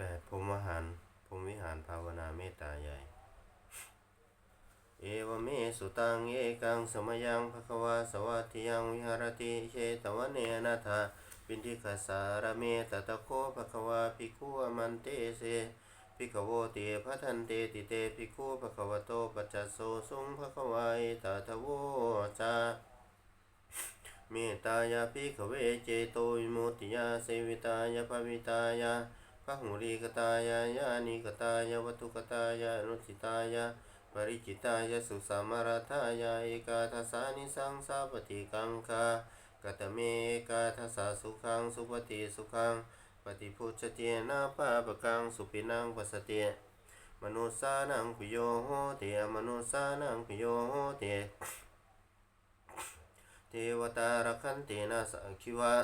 แปดพรมหารพรมวิหารภาวนาเมตตาใหญ่ เอวเมสุตังเอกังสมยังภควาสวัสทิยังวิหารติเชตวันเนนะทาปินทิคสารเมตตะโคภควาภิกขุอมันเตเสภิกขโวเตภะทันเตติเตภิกขุภควโตปัจจโสสุงภควาเอตถะโวจาเมตตายาภิกขเวเจโตวิมุตติยาเสวิตายาภวิตายา พหุริกตายายานิกตายาวัตถุกตายานุสิตายาปริจิตายาสุสามารัธายาเอกาทสานิสังสาปฏิกังคากตเมเอกาทสาสุขังสุปฏิสุขังปฏิพุชเตียนาปาปกังสุปินังปัสเตียมนุสานังปิโยโหเตมนุสานังปิโยโหเตเทวตารักันเตนะสังคิวะ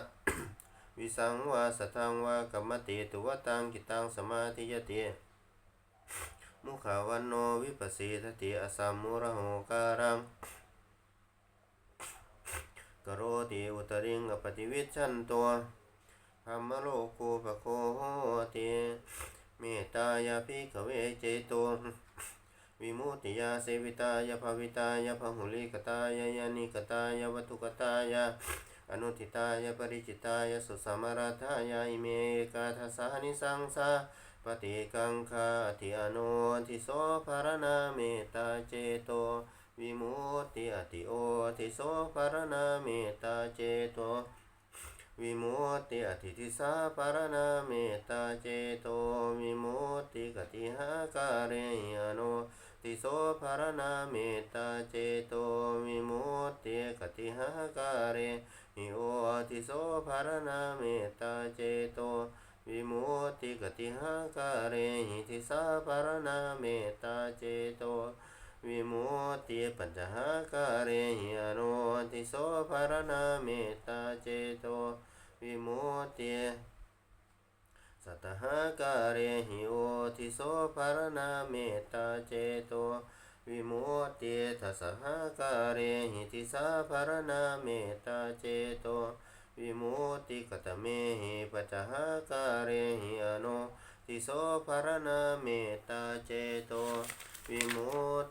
วิสังวาสทังวากัมมเตตุวตังกิตังสมาธิยเตมุขาวันโนวิปัสสิทติอสัมมุระโหการังกโรติอุตริงอปฏิวิชันตัวธรรมโลกุปโคโหติเมตตายาภิกขเวเจโตวิมุตติยาเสวิตายาภวิตายาพหุลิกตายายานิกตายาวัตุกตายา อนุทิตายาปริจิตายาสุสมาราธายาอิเมกาทัสสานิสังสาปฏิกังคาทิอนุทิโสภารนาเมตตาเจโตวิมุตติอติโอทิโสภารนาเมตตาเจโตวิมุตติอธิทิสาปารณาเมตตาเจโตวิมุตติกติหาการเรยโนติโสภารณาเมตตาเจโตวิมุตติกติหาการเร หิโอติโสภารณาเมตตาเจโตวิมุตติกติหาการเรหิทิสาภารณาเมตตาเจโตวิมุตติปัญจหาการเรหิอโนติโสภารณาเมตตาเจโตวิมุตติสัตหาการเรหิโอติโสภารณาเมตตาเจโต วิโมติทัสหาการเรหิติสาภารณาเมตาเจโตวิโมติกตเมหิปัจหาการเรหิอโนติโสภารณาเมตาเจโตวิโม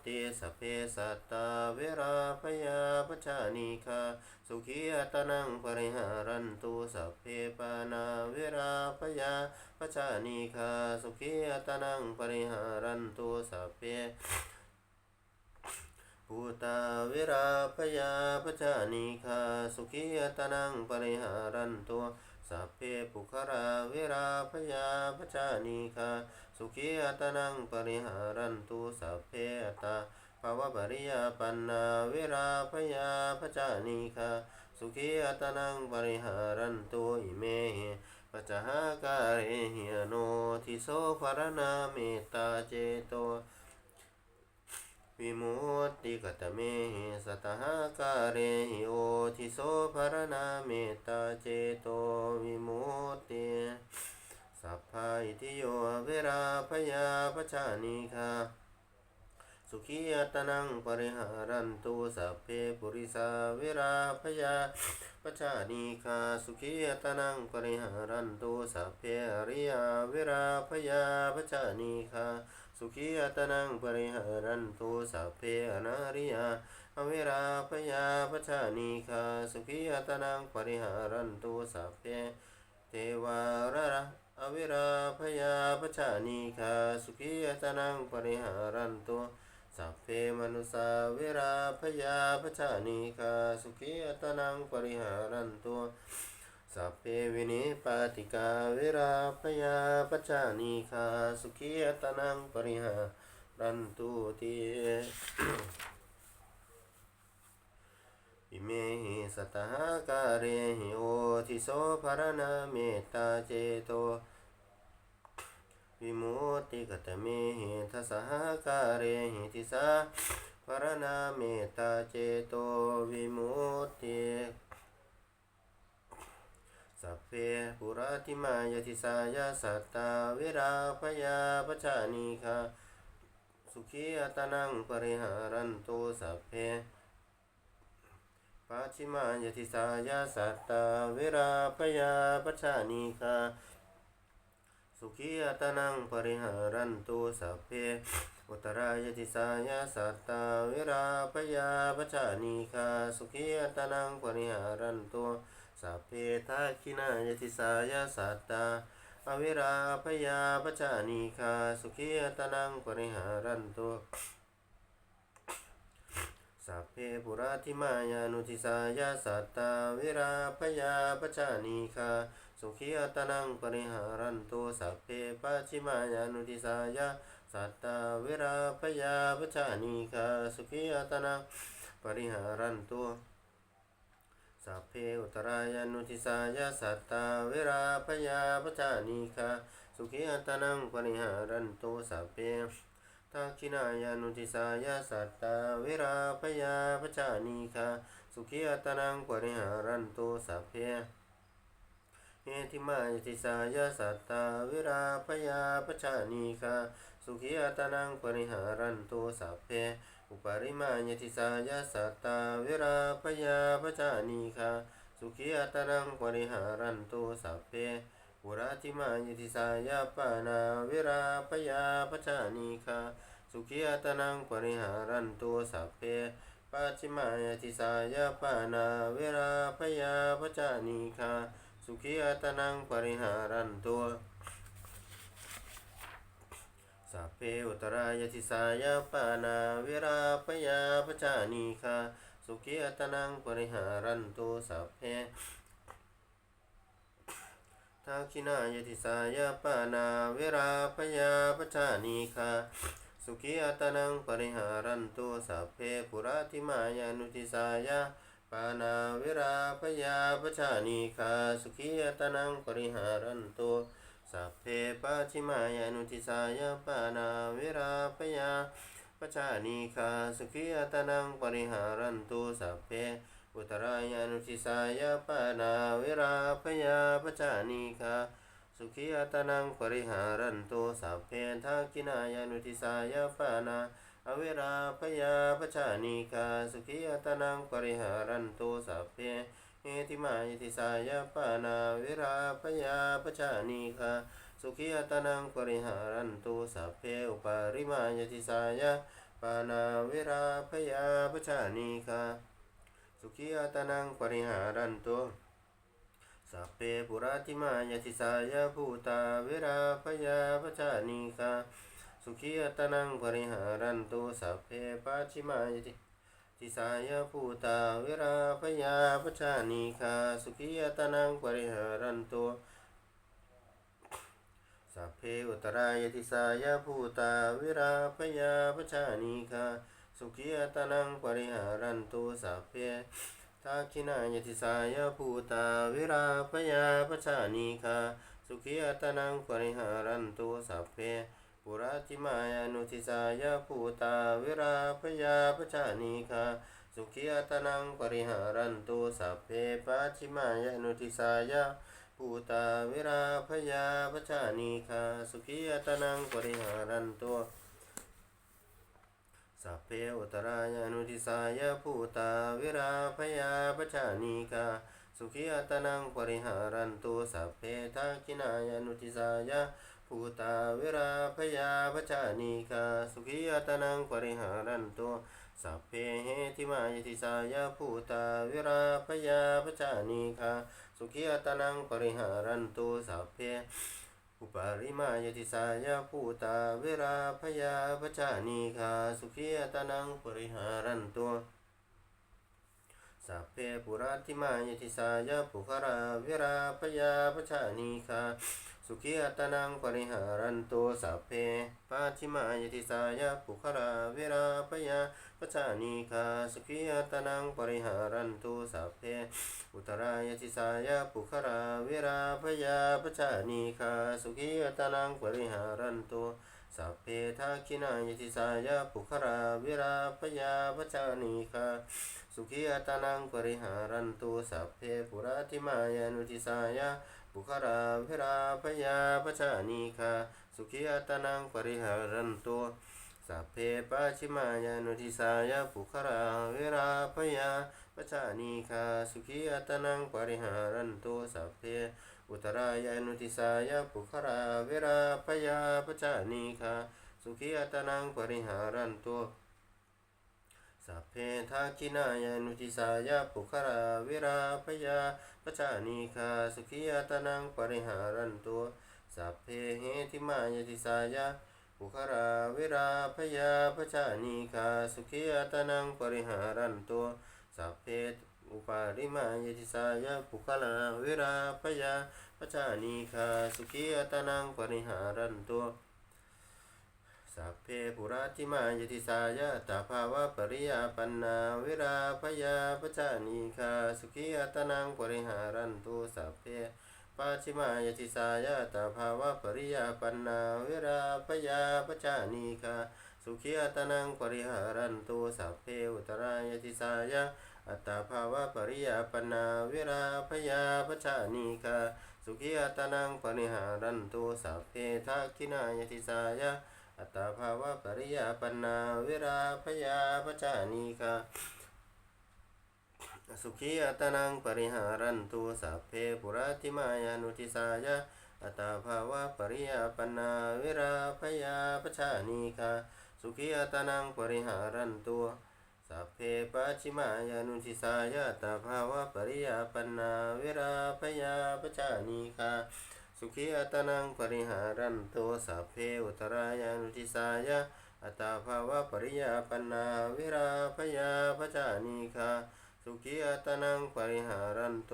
ติสพเพสัตตาเวราพยาปชานิคาสุขีอัตนังปริหารันตุสัพเพปานาเวราพยาปชานิคาสุขีอัตนังปริหารันตุสัพเพ ภูตาเวราพยาปชานิคาสุขีอัตนังปริหารันตุสัพเพปุคราเวราพยาปชานิคาสุขีอัตนังปริหารันตุสัพเพอตาภาวะปริยาปันนาเวราพยาพจานิคาสุขีอัตนังปริหารันตุอิเมหิปัจจหาการเรหิอโนทิโสภรนาเมตตาเจโต วิมุตติกตเมหิสัตหาการเรหิโอทิโสภรนาเมตตาเจโตวิมุตติสัพพาอิทิโยเวราพยาปชานิคาสุขีอตนังปริหารันตุสัพเพปุริสาเวราพยาปชานิคาสุขีอตนังปริหารันตุสัพเพอริยาเวราพยาปชานิคา สุขีอัตนังปริหารันตุสัพเพอนาริยาอเวราพยาปชานิคาสุขีอัตนังปริหารันตุสัพเพเทวาระระอวิราพยาปชานิคาสุขีอัตนังปริหารันตุสัพเพมนุสาเวราพยาปชานิคาสุขีอัตนังปริหารันตุ สัพเพวินิปาติกาเวราพยาปชานิคาสุขีอตนังปริหารันตุติอิเมหิสัตหาการเรหิโอทิโสภารณาเมตตาเจโตวิมุติกตเมหิทัสหาการเรหิทิสาภารณาเมตตาเจโตวิมุติ สัพเพปุราติมายติสายาสัตตาเวราพยาปชานิคาสุขีอัตนังปริหารันตุสัพเพปัจฉิมายติสายาสัตตาเวราปยาปชานิคาสุขีอัตนังปริหารันตุสัพเพอุตรายติสายาสัตตาเวราปยาปจานิคาสุขีอัตนังปริหารันตุ สัพเพทักขินายติสายาสัตตาอวิราปยาปจานิคาสุขีอัตนังปริหารันตุสัพเพปุราธิมายานุทิสายาสัตตาวิราพยาปจานิคาสุขีอัตนังปริหารันตุสัพเพปัจิมายานุทิสายาสัตตาวิราพยาปจานิคาสุขีอัตนังปริหารันตุ สัพเพอุตรายานุทิสายาสัตตาเวราพยาปจานิคาสุขีอัตนังปริหารันโตสัพเพทักขินายานุทิสายาสัตตาเวราปยาปจานิคาสุขีอัตนังปริหารันโตสัพเพเอติมายติสายาสัตตาวิราปยาปจานิคาสุขีอัตนังปริหารันโตสัพเพ อุปริมายติสายาสัตตาวิราปยาปจานิคาสุขีอัตนังปริหารันตุสัพเพปุราติมายติสายาปานาวิราปยาปจานิคาสุขีอัตนังปริหารันตุสัพเพปัจฉิมายติสายาปานาเวราปยาปจานิคาสุขีอัตนังปริหารันตุ สัพเพอุตรายติสายาปานาวิราปยาปจานิคาสุขีอัตนังปริหารันตุสัพเพทักขินายติสายาปานาเวราปยาปจานิคาสุขีอัตนังปริหารันตุสัพเพปุราติมายานุติสายาปานาเวราปยาปจานิคาสุขีอัตนังปริหารันตุ สัพเพปัจฉิมายานุติสายาปานาเวราปยาปจานิคาสุขีอัตนังปริหารันตุสัพเพอุตรายานุทิสายาปานาเวราพยาปจานิคาสุขีอัตนังปริหารันตุสัพเพทักขินายานุทิสายาปานาอเวราพยาปจานิคาสุขีอัตนังปริหารันตุสัพเพ เอติมายติสายาปานาวิราพยาปจานิคาสุขีอัตนังปริหารันตุสัพเพอุปาริมายติสายาปานาวิราพยาปจานิคาสุขีอัตนังปริหารันตุสัพเพปุราติมายติสายาภูตาเวราพยาปจานิคาสุขีอัตนังปริหารันตุสัพเพปัจิมายติ ติสายาภูตาเวราพยาปจานิคาสุขีอัตนังปริหารันตุสัพเพอุตรายติสายาภูตาเวราพยาปจานิคาสุขีอัตนังปริหารันตุสัพเพทักขินายติสายาภูตาวิราปยาปจานิคาสุขีอัตนังปริหารันตุสัพเพ ปุราติมายานุทิสายาภูตาวิราปยาปจานิคาสุขีอัตนังปริหารันตุสัพเพปัจฉิมายานุทิสายาภูตาวิราปยาปจานิคาสุขีอัตนังปริหารันตุสัพเพอุตรายานุทิสายาภูตาวิราพยาปจานิกาสุขีอัตนังปริหารันตุสัพเพทักินายานุทิสายา ภูตาเวราพยาปจานิกาสุขีอัตนังปริหารันตุสัพเพเหติมายติสายาภูตาเวราพยาปจานิกาสุขีอัตนังปริหารันตุสัพเพอุปาริมายติสายาภูตาเวราพยาปจานิคาสุขีอัตนังปริหารันตุสัพเพปุราติมายติสายาปุคาราเวราพยาปจานิคา สุขีอัตนังปริหารันตุสัพเพปัจฉิมายติสายาปุคาราเวราพยาปจานิคาสุขีอัตนังปริหารันตุสัพเพอุตรายติสายาปุคาราเวราพยาปจานิคาสุขีอัตนังปริหารันตุสัพเพทักขินายติสายาปุคาราเวราพยาปจานิคาสุขีอัตนังปริหารันตุสัพเพปุราติมายานุติสายา ปุคาราเวราพยาปจานิคาสุขีอัตนังปริหารันตุสัพเพปัจฉิมายานุทิสายาปุคาราเวราพยาปจานิคาสุขีอัตนังปริหารันตุสัพเพอุตรายานุทิสายะปุคราเวราพยาปจานิคาสุขีอัตนังปริหารันตุ สัพเพทาคินายานุทิสายะปุคราเวราพยาปจานิคาสุขีอัตนังปริหารันตุสัพเพเหติมายติสายะปุคราเวราพยาปจานิคาสุขีอัตนังปริหารันตุสัพเพอุปาริมายติสายะปุคราเวราพยาปจานิคาสุขีอัตนังปริหารันตุ สัพเพปุราติมายติสายะตาภาวะปริยาปันนาเวราพยาปจานิคาสุขีอัตนังปริหารันตุสัพเพปัจฉิมายติสายะตาภาวะปริยาปันนาเวราพยาปจานิคาสุขีอัตนังปริหารันตุสัพเพอุตรายติสายะอัตตาภาวะปริยาปนาเวราพยาปจานิคาสุขีอัตนังปริหารันตุสัพเพทักขินายติสายะ อัตาภาวะปริยาปนาเวราพยาปจานิกาสุขีอัตนังปริหารันตุสัพเพปุราติมายานุทิสายะอัตาภาวะปริยาปนาเวราพยาปจานิกาสุขีอัตนังปริหารันตุสัพเพปัจิมายานุทิสายะอัตาภาวะปริยาปนาเวราพยาปจานิกา สุขีอัตนังปริหารันโตสัพเพอุตรายานุทิสายะอัตาภาวะปริยาปนาวิราพยาพจานิคาสุขีอัตนังปริหารันโต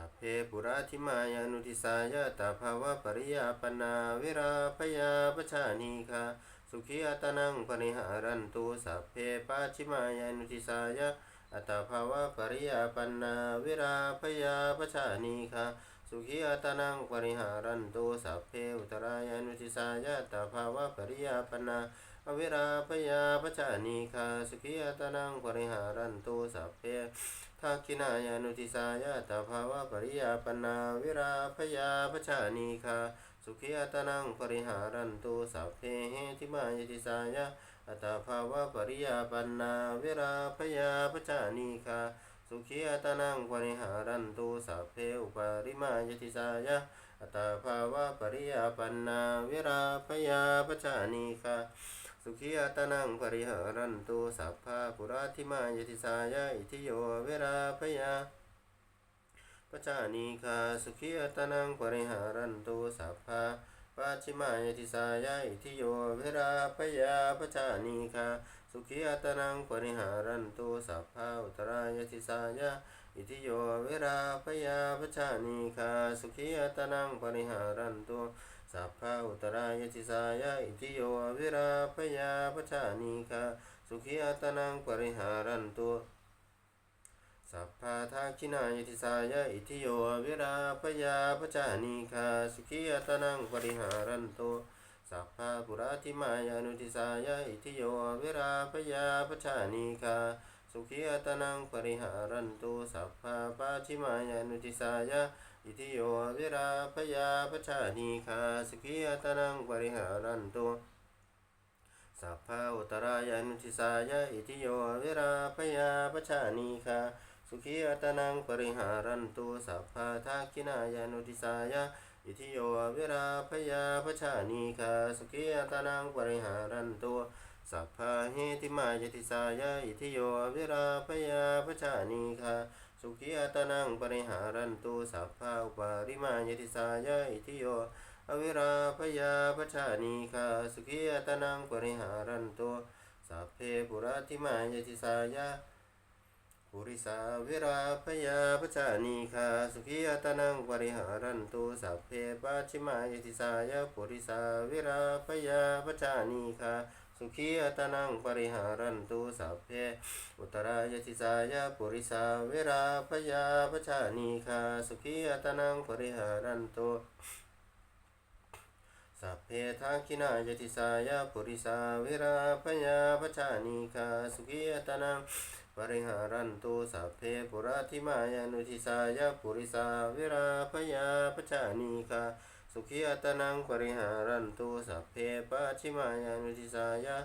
สัพเพปุราธิมายานุทิสายะตาภาวะปริยาปนาวิราพยาปชานิคาสุขีอัตนังปริหารันตุสัพเพปัจฉิมายานุทิสายะอัตาภาวะปริยาปนาวิราพยาปชานิคาสุขีอัตนังปริหารันตุสัพเพอุตรายานุทิสายะตาภาวะปริยาปนา อวิราพยาปชานิคาสุขีอัตนังปริหารันตุสัพเพทักขินายานุทิสายะตาภาวะปริยาปนาวิราพยาปชานิคาสุขีอัตนังปริหารันตุสัพเพเหติมายติสายะอัตาภาวะปริยาปนาวิราพยาปชานิคาสุขีอัตนังปริหารันตุสัพเพอุปาริมายติสายะอัตาภาวะปริยาปนาวิราพยาปชานิคา สุขีอัตนังปริหารันตุสัพพะปุราธิมายติสายะอิทิโยเวราพยาปจานิคาสุขีอัตนังปริหารันตุสัพพะปัจฉิมายติสายะอิทิโยเวราพยาปจานิคาสุขีอัตนังปริหารันตุสัพพะอุตรายติสายะอิทิโยเวราพยาปจานิคาสุขีอัตนังปริหารันตุ สัพพะอุตรายติสายะอิทิโยวิราพยาปชานิคาสุขีอัตนังปริหารันตุสัพพะทักขินายติสายะอิทิโยวิราพยาปชานิคาสุขีอัตนังปริหารันตุสัพพะปุราธิมายานุทิสายะอิทิโยวิราพยาปชานิคาสุขีอัตนังปริหารันตุสัพพะปัจฉิมายานุทิสายะ อิทิโยวิราพยาปชานิคาสกิยตนังปริหารันตุสัพพะอุตรายานุทิสายะอิทิโยวิราพยาปชานิคาสุขียตนังปริหารันตุสัพพะทักขินายานุทิสายะอิทิโยวิราพยาปชานิคาสุขียตนังปริหารันตุสัพพะเหติมายติสายะอิทิโยวิราพยาปชานิคา สุขีอัตนังปริหารันตุสัพพะอุปาริมายติสายะอิทิโยอวิราพยาปชานิคาสุขีอัตนังปริหารันตุสัพเพปุราติมายติสายะปุริสาวิราพยาปชานิคาสุขีอัตนังปริหารันตุสัพเพปัจฉิมายติสายะปุริสาวิราพยาปชานิคา สุขีอัตนังปริหารันตุสัพเพอุตรายติสายะปุริสาเวราพยาปชานิคาสุขีอัตนังปริหารันตุสัพเพทักขินายติสายะปุริสาเวราพยาปชานิคาสุขีอัตนังปริหารันตุสัพเพปุราธิมายานุทิสายะปุริสาวิราพยาปจานีคา สุขีอัตนังปริหารันตุสัพเพปัจฉิมายานุทิสายะ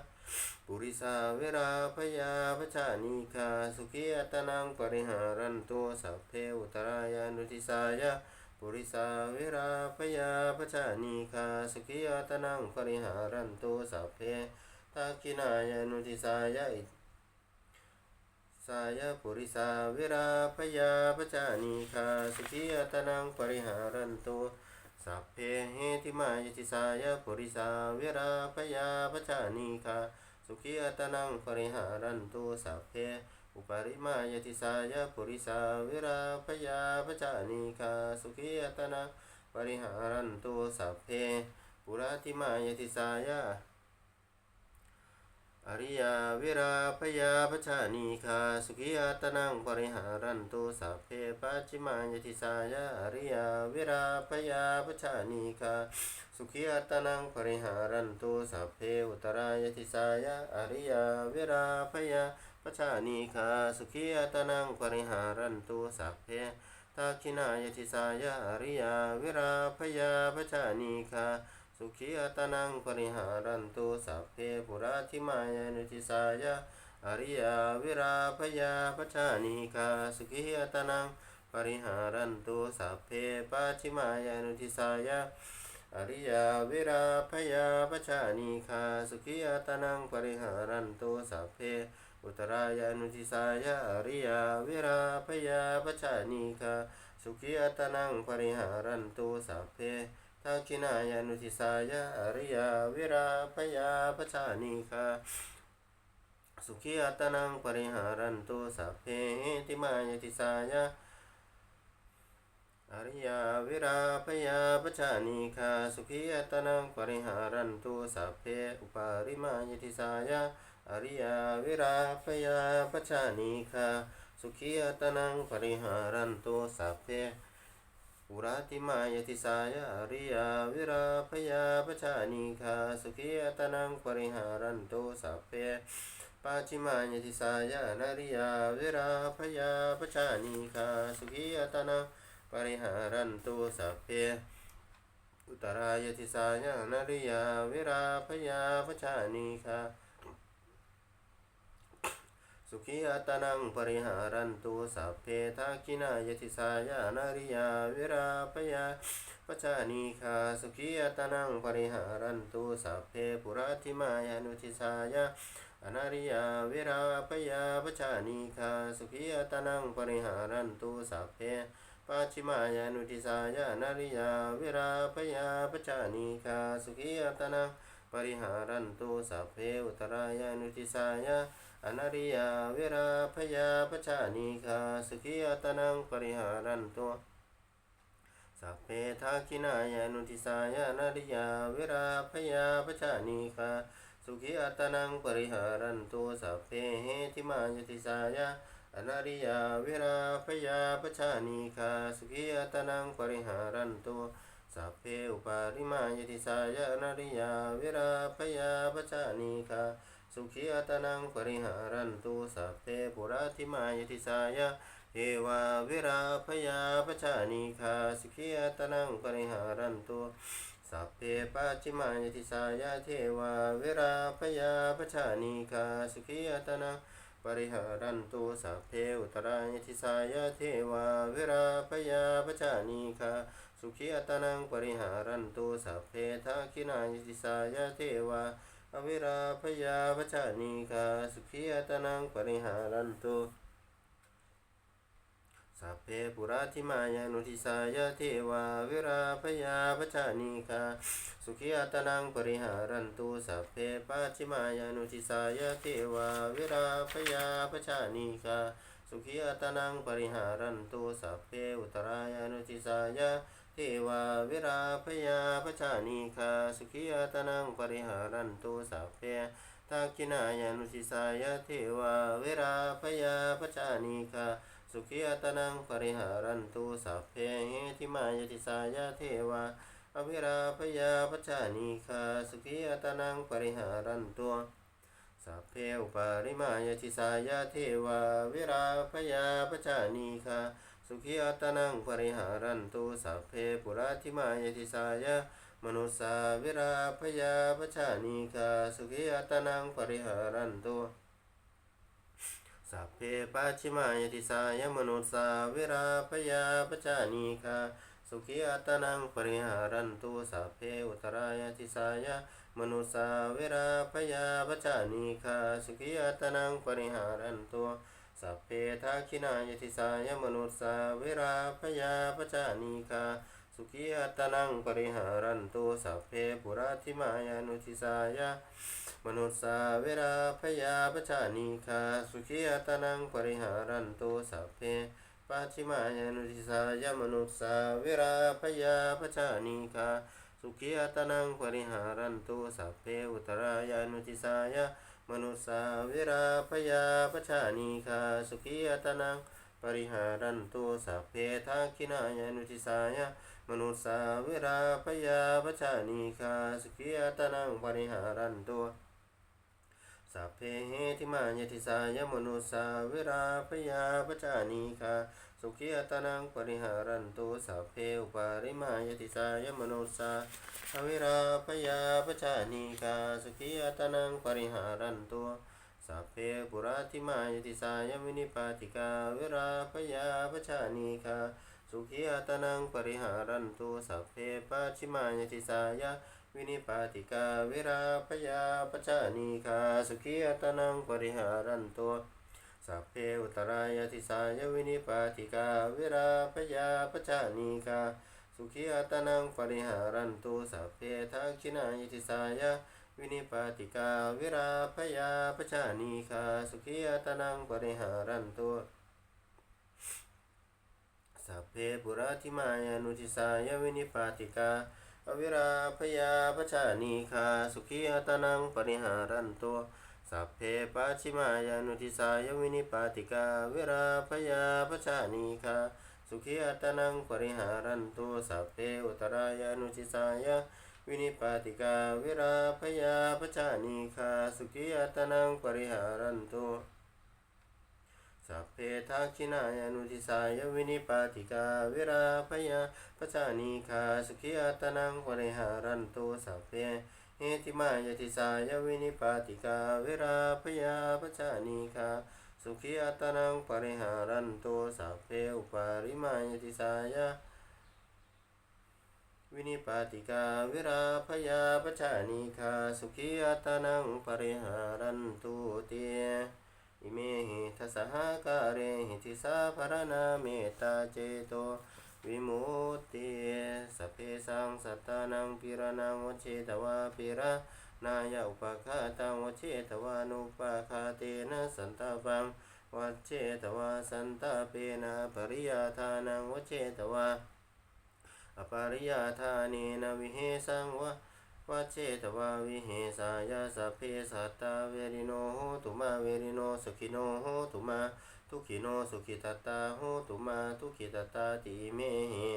ปุริสาเวราพยาปจานีคาสุขีอัตนังปริหารันตุสัพเพอุตรายานุทิสายะปุริสาเวราพยาปจานีคาสุขีอัตนังปริหารันตุสัพเพทักขินายานุทิสายะสายปุริสาเวราพยาปจานีคาสุขีอัตนังปริหารันตุ สัพเพเหติมายติสายปุริสาวิราพยาปชานีคาสุขีอัตนังปริหารันตุสัพเพอุปริมายติสายปุริสาวิราพยาปชานีคาสุขีอัตนังปริหารันตุสัพเพปุราติมายติสายา อริยวิราพยาปชานีคาสุขีอัตนังปริหารันตุสัพเพปัจจิมายติสายะอริยวิราพยาปชานีคาสุขีอัตนังปริหารันตุสัพเพอุตรายติสายะอริยวิราพยาปชานีคาสุขีอัตนังปริหารันตุสัพเพทักขินายติสายะอริยวิราพยาปชานีคา สุขีอัตนังปริหารันตุสัพเพปุราธิมายานุทิสายะอริยวิราพยาปชานีคาสุขีอัตนังปริหารันตุสัพเพปัจิมายานุทิสายะอริยวิราพยาปชานีคาสุขีอัตนังปริหารันตุสัพเพอุตรายานุทิสายะอริยวิราพยาปชานีคาสุขีอัตนังปริหารันตุสัพเพ ทักขินายานุทิสายะอริยวิราพยาปชานีคาสุขีอัตนังปริหารันตุสัพเพติมายติสายะอริยวิราพยาปชานีคาสุขีอัตนังปริหารันตุสัพเพอุปาริมายติสายะอริยวิราพยาปชานีคาสุขีอัตนังปริหารันตุสัพเพ ปุราติมายติสายะอริยาวิราพยาปชานีคาสุขีอตนังปริหารันโตสัพเพปัจฉิมายติสายะนาริยาวิราพยาปชานีคาสุขีอตนังปริหารันโตสัพเพอุตรายติสายะนาริยาวิราพยาปชานีคา สุขีอัตนังปริหารันตุสัพเพทักขินายติสายานาริยาเวราปยาปจานีคาสุขีอัตนังปริหารันตุสัพเพปุราธิมายานุทิสายาอนาริยาเวราปยาปจานีคาสุขีอัตนังปริหารันตุสัพเพปัจฉิมายานุทิสายานาริยาเวราปยาปจานีคาสุขีอัตนังปริหารันตุสัพเพอุตรายานุทิสายา อนาริยาเวราพยาปชานีคาสุขีอัตนังปริหารันตุสัพเพทักขินายานุทิสายานาริยาเวราพยาปชานีคาสุขีอัตนังปริหารันตุสัพเพเหติมายติสายาอนาริยาเวราพยาปชานีคาสุขีอัตนังปริหารันตุสัพเพอุปาริมายติสายาอนาริยาเวราพยาปชานีคา สุขีอัตนังปริหารันตุสัพเพปุราธิมายติสายะเทวาวิราพยาปชานีคาสุขีอัตนังปริหารันตุสัพเพปัจจิมายติสายะเทวาวิราพยาปชานีคาสุขีอัตนังปริหารันตุสัพเพอุตรายติสายะเทวาวิราพยาปชานีคาสุขีอัตนังปริหารันตุสัพเพทักขินายติสายะเทวา อวิราพยาปชานีคาสุขีอตนังปริหารันตุสัพเพปุราธิมายานุทิสายะเทวาวิราพยาปชานีคาสุขีอตนังปริหารันตุสัพเพปัจฉิมายานุทิสายะเทวาวิราพยาปชานีคาสุขีอตนังปริหารันตุสัพเพอุตรายานุทิสายะ เทวาวิราพยาปชานีคาสุขีอัตนังปริหารันตุสัพเพทักขินายานุทิสายเทวาวิราพยาปชานีคาสุขีอัตนังปริหารันตุสัพเพเหติมายติสายเทวาอวิราพยาปชานีคาสุขีอัตนังปริหารันตุสัพเพอุปาริมายติสายาเทวาวิราพยาปจานีคา สุขีอัตนังปริหารันตุสัพเพปุราธิมายติสายามนุสสาวิราพยาปจานีคาสุขีอัตนังปริหารันตุสัพเพปัจฉิมายติสายมนุสสาวิราพยาปจานีคาสุขีอัตนังปริหารันตุสัพเพอุตรายติสายมนุสสาวิราพยาปจานีคาสุขีอัตนังปริหารันตุ สัพเพทักขินายติสายมนุสสาวิราพยาปจานีคาสุขีอัตนังปริหารันตุสัพเพปุราธิมายานุทิสายมนุสสาวิราพยาปจานีคาสุขีอัตนังปริหารันตุสัพเพปัจิมายานุทิสายมนุสสาวิราพยาปจานีคาสุขีอัตนังปริหารันตุสัพเพอุตรายานุทิสาย มนุสสาวิราพยาปชานีคาสุขีอัตนังปริหารันตุสัพเพทักขินายานุทิสายะมนุสสาวิราพยาปชานีคาสุขีอัตนังปริหารันตุสัพเพเหติมายติสายะมนุสสาวิราพยาปชานีคา สุขีอตนังปริหารันตุสัพเพอุปาริมายติสายมนุสาอวิราพยาปจานีคาสุขีอตนังปริหารันตุสัพเพปุราธิมายติสายวินิปาติกาวิราพยาปจานีคาสุขีอตนังปริหารันตุสัพเพปัจฉิมายติสายวินิปาติกาวิราพยาปจานีคาสุขีอตนังปริหารันตุ สัพเพอุตรายติสายวินิปาติกาเวราพยาปจานีคาสุขีอัตนังปริหารันตุสัพเพทักขินายติสายวินิปาติกาเวราพยาปจานีคาสุขีอัตนังปริหารันตุสัพเพปุราธิมายานุทิสายวินิปาติกาอวิราพยาปจานีคาสุขีอัตนังปริหารันตุ สัพเพปัจฉิมายานุทิสายวินิปาติกาเวราพยาปชานีคาสุขีอัตนังปริหารันตุสัพเพอุตรายานุทิสายวินิปาติกาเวราพยาปชานีคาสุขีอัตนังปริหารันตุสัพเพทักขินายานุทิสายวินิปาติกาเวราพยาปชานีคาสุขีอัตนังปริหารันตุสัพเพ เอติมายติสายวินิปาติกาเวราพยาปจานีคาสุขีอัตนังปริหารันโตสัพเพอุปาริมายติสายวินิปาติกาเวราพยาปจานีคาสุขีอัตนังปริหารันตุเตอิเมหิทัสสหการเรหิทิสาภรณาเมตตาเจโต วิมุตติสัพเพสังสัตตานังปิรานังวเชตวาปิรานายอุปคาตังวเชตวานุปคาเตนะสันตาปังวัเชตวาสันตาเปนะปริยาทานังวเชตวาอปริยาทาเนนวิเหสังวะวัเชตวาวิเหสายาสัพเพสัตตาเวริโนโหตุมาเวริโนสุขิโนโหตุมา ทุกขิโนสุขิตตาโหตุมาทุกขิตตาติเมหิ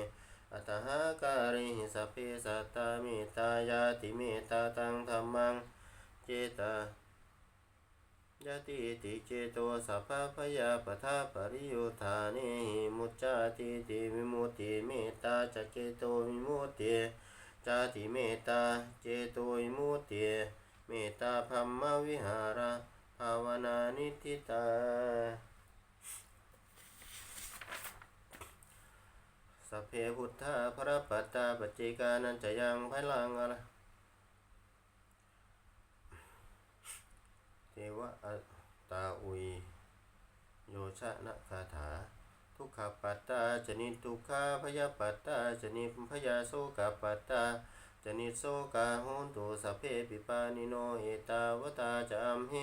อัตหาการิหิสัพเพสัตตาเมตตายาติเมตตาตังธรรมังเจตายาติติเจโตสัพพะพยาปทาปริโยธาเนหิมุจจาติติวิมุติเมตตาจเจโตวิมุติจาติเมตตาเจโตวิมุตติเมตตาพัมมวิหาระภาวนานิทิตา สัพเพพุทธาพระปัตตาปัจเจกานันจะยังพลังอะไรเทวะตาอุย โยชะนะคาถา ทุกขปัตตาจนิทุกขาพยาปัตตาจนิพยาโสกปัตตาจนิโสกาโหนตุสัพเพปิปานิโนเอตาวตาจามเฮ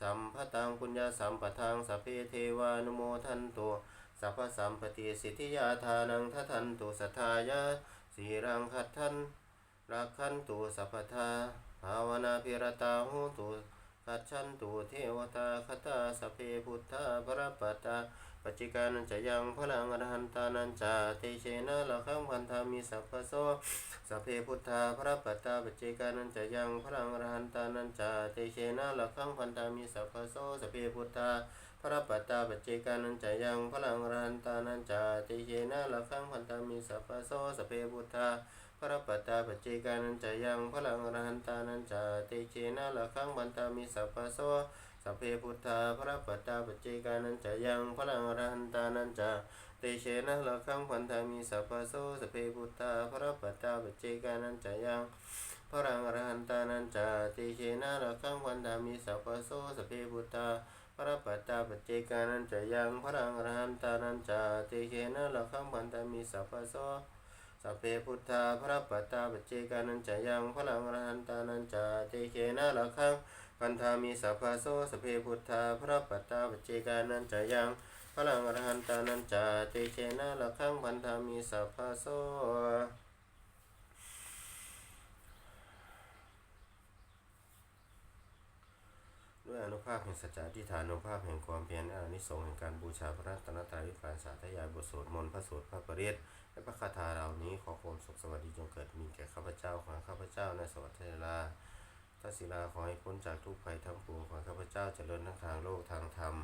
สัมภตังปุญญาสัมปทังสัพเพเทวานุโมทันตุ สัพพสัมปติสิทธิยาทานังทัทันตุสัทธายาสีรังคัตทันรักขันตุสัพพทาภาวนาพิรตาโหตุคัจฉันตุเทวตาคตาสพเพพุทธาพระปัตตาปจิกานันจะยังพลังอรหันตานันจาเตเชนะละคังพันธามิสัพพโสสัพเพพุทธาพระปัตตาปจิกานันจะยังพลังอรหันตานันจาเตเชนะละคังพันธามิสัพพโสสัพเพพุทธา พระปัตตาปัจจิกานันจะยังพลังรันตานันจาเตเชนะละคังพันธามิสัพพะโสสัพเพพุทธาพระปัตตาปัจเจกานันจะยังพลังรันตานันจาเตเชนะละคังบันตามิสัพพะโสสัพเพพุทธาพระปัตตาปัจเจกานันจะยังพลังรันตานันจาเตเชนะละคังบันตามิสัพพะโสสัพเพพุทธาพระปัตตาปัจเจกานันจะยังพลังรหันตานันจาเตเชนะละคังบันตามิสัพพะโสสัพเพพุทธา พระปัตตาปเจกานันจะยังพลังอรหันตานันจาเตเชนะละคังบันตามิสัพพะโสสัพเพพุทธาพระปัตตาปเจกานันจะยังพลังอรหันตานันจาเตเชนะละคังพันธามีสัพพะโสสัพเพพุทธาพระปัตตาปเจกานันจะยังพลังอรหันตานันจาเตเชนะละคังพันธามีสัพพะโส ด้วยอนุภาพแห่งสัจจะที่ฐานอนุภาพแห่งความเพียรและอานิสงส์แห่งการบูชาพระรัตนตรัยด้วยการสาธยายบทสวดมนต์พระสูตรพระปริยและพระคาถาเหล่านี้ขอความสุขสวัสดีจงเกิดมีแก่ข้าพเจ้าของข้าพเจ้าในสวัสดิลาทัศิลาขอให้พ้นจากทุกภัยทั้งปวงของข้าพเจ้าเจริญทั้งทางโลกทางธรรม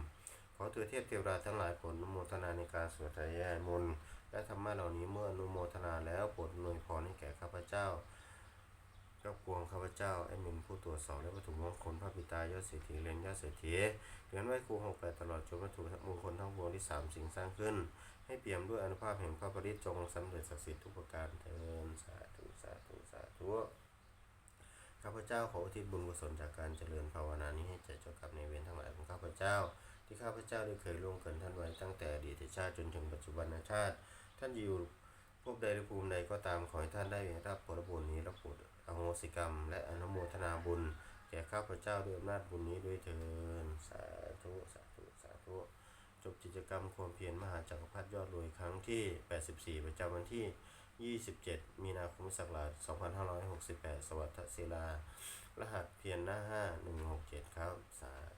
ขอเถือเทพเทวดาทั้งหลายโปรดอนุโมทนาในการสวดทายายมนต์และธรรมะเหล่านี้เมื่ออนุโมทนาแล้วโปรดอำนวยพรให้แก่ข้าพเจ้า เจ้าปวงข้าพเจ้าไอ้มินผู้ตรวจสอบและวัตถุมงคลพระปิตายอดเศรษฐีเรียนยอดเศรษฐีเรียญไหว้ครูหกแปดตลอดจนวัตถุมงคลทั้งปวงที่สามสิ่งสร้างขึ้น ให้เปี่ยมด้วยอนุภาพแห่งพระปริตจงสำเร็จศักดิ์สิทธิ์ทุกประการเทินสาธุสาธุสาธุข้าพเจ้าขออุทิศบุญกุศลจากการเจริญภาวนานี้ให้แก่เจ้ากรรมในเวรทั้งหลายของข้าพเจ้า ที่ข้าพเจ้าได้เคยล่วงเกินท่านไว้ตั้งแต่อดีตชาติจนถึงปัจจุบันชาติ ท่านอยู่ภพใดหรือภูมิใดก็ตามขอให้ท่านได้รับผลบุญนี้และผล อโหสิกรรม และอนุโมทนาบุญ แก่ข้าพเจ้าด้วยอำนาจบุญนี้ด้วยเถินสาธุสาธุสาธุจบกิจกรรมความเพียรมหาจักรพรรดิยอดรวยครั้งที่ 84 ประจำวันที่ 27 มีนาคมพุทธศักราช2568 สวัสดิ์ศิลา รหัสเพียรหน้า 5167 ครับสาธุ